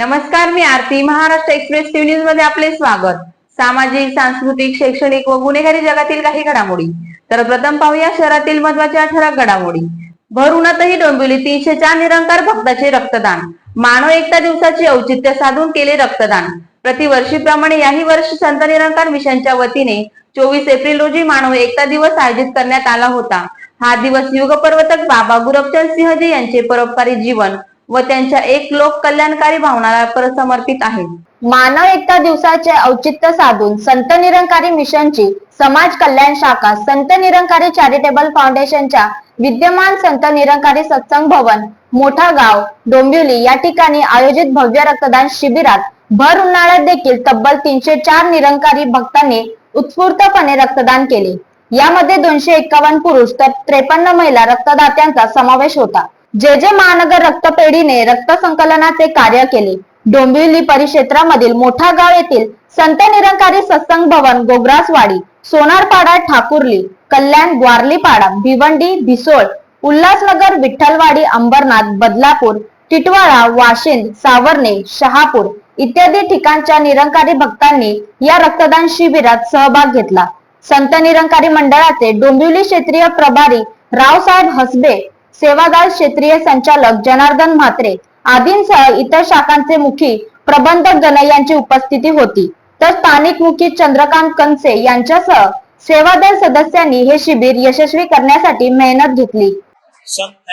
नमस्कार मी Aarti. Maharashtra express TV न्यूजमध्ये आपले स्वागत. सामाजिक सांस्कृतिक शैक्षणिक व गुन्हेगारी जगातील काही घडामोडी. तर प्रथम पाहूया शहरातील महत्त्वाच्या ठळक घडामोडी. भरूनतही डोंबिवली तीनशे चार निरंकार भक्ताचे रक्तदान. मानव एकता दिवसाचे औचित्य साधून केले रक्तदान. प्रतिवर्षीप्रमाणे याही वर्षी संत निरंकार मिशनच्या वतीने चोवीस एप्रिल रोजी मानव एकता दिवस आयोजित करण्यात आला होता. हा दिवस युगपर्वतक बाबा गुरबचंद सिंहजी यांचे परोपकारी जीवन व त्यांच्या एक लोक कल्याणकारी भावनाला समर्पित आहे. मानव एकता दिवसाचे औचित्य साधून संत निरंकारी मिशनची समाज कल्याण शाखा संत निरंकारी चॅरिटेबल फाउंडेशनच्या विद्यमान संत निरंकारी सत्संग भवन मोठा गाव डोंबिवली या ठिकाणी आयोजित भव्य रक्तदान शिबिरात भर उन्हाळ्यात देखील तब्बल तीनशे चार निरंकारी भक्तांनी उत्स्फूर्तपणे रक्तदान केले. यामध्ये दोनशे एकावन्न पुरुष तर त्रेपन्न महिला रक्तदात्यांचा समावेश होता. जे जे महानगर रक्तपेढीने रक्त संकलनाचे कार्य केले डोंबिवली परिक्षेत्रामधील मोठा गाव येथील संत निरंकारी सत्संग भवन गोग्रासवाडी सोनारपाडा ठाकुर्ली कल्याण ग्वारलीपाडा भिवंडी भिसोळ उल्हासनगर विठ्ठलवाडी अंबरनाथ बदलापूर टिटवाळा वाशिंद सावर्णे शहापूर इत्यादी ठिकाणच्या निरंकारी भक्तांनी या रक्तदान शिबिरात सहभाग घेतला. संत निरंकारी मंडळाचे डोंबिवली क्षेत्रीय प्रभारी रावसाहेब हसबे सेवादार क्षेत्रीय संचालक जनार्दन म्हात्रे आदींसह इतर शाखांचे मुखी प्रबंधक गण यांची उपस्थिती होती. तर स्थानिक मुखी चंद्रकांत कनसे यांच्यासह सेवादल सदस्यांनी हे शिबिर यशस्वी करण्यासाठी मेहनत घेतली. संत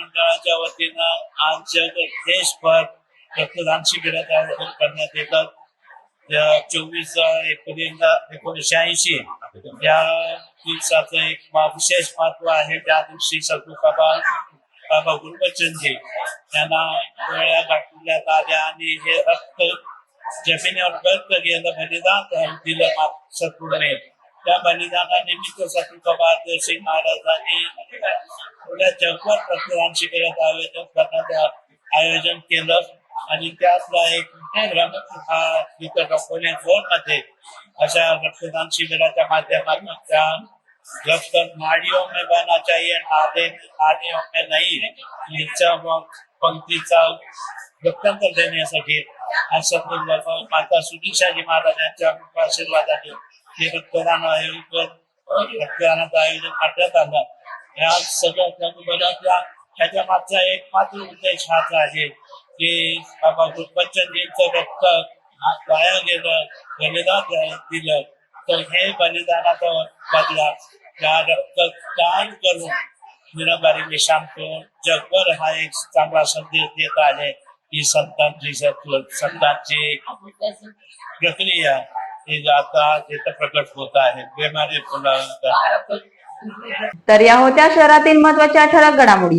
मंडळाच्या वतीनं आज देशभर रक्तदान शिबिरात आयोजन करण्यात येतात चोवीस एप्रिल एकोणीसशे ऐंशी. या दिवसाचं एक विशेष महत्त्व आहे. त्या दिवशी सद्गुरू बाबा बाबा गुरुबचनजी यांना गोळ्या गाठवण्यात आल्या आणि हे रक्त जमिनीवर व्यक्त गेलं. बलिदान दिलं मा- सद्गुरूने. त्या बलिदानानिमित्त सद्गुरू बाबा सिंग महाराजांनी पुढे जगभर रक्तदान करत आयोजन करण्यात आयोजन केलं. आणि त्यातला एक उपक्रम हा मध्ये अशा रक्तदान शिबिराच्या माध्यमातून त्या रक्त नाड़ियों में बहना चाहिए आधे नाडियों में नहीं याच्या पंक्तीचा रक्तांतर देण्यासाठी असं माता माता सुनीशाजी महाराजांच्या आशीर्वादाने हे रक्तदान आयोजन रक्तदानाचं आयोजन करण्यात आलं. या सगळ्या त्याच्या मागचा एक मात्र उद्देश हाच आहे. की बाबा गुरुबच्चनजींचं रक्त वाया गेलं बलिदान दिलं. तर हे बलिदानाचा बदला. त्या रक्तदान करून निरंबारी निशांतून जगभर हा एक चांगला संदेश देत आहे. की संतांची संतांची प्रक्रिया ही आता तिथं प्रकट होत आहे. बेमारी पुन्हा तर या होत्या शहरातील महत्त्वाच्या ठळक घडामोडी.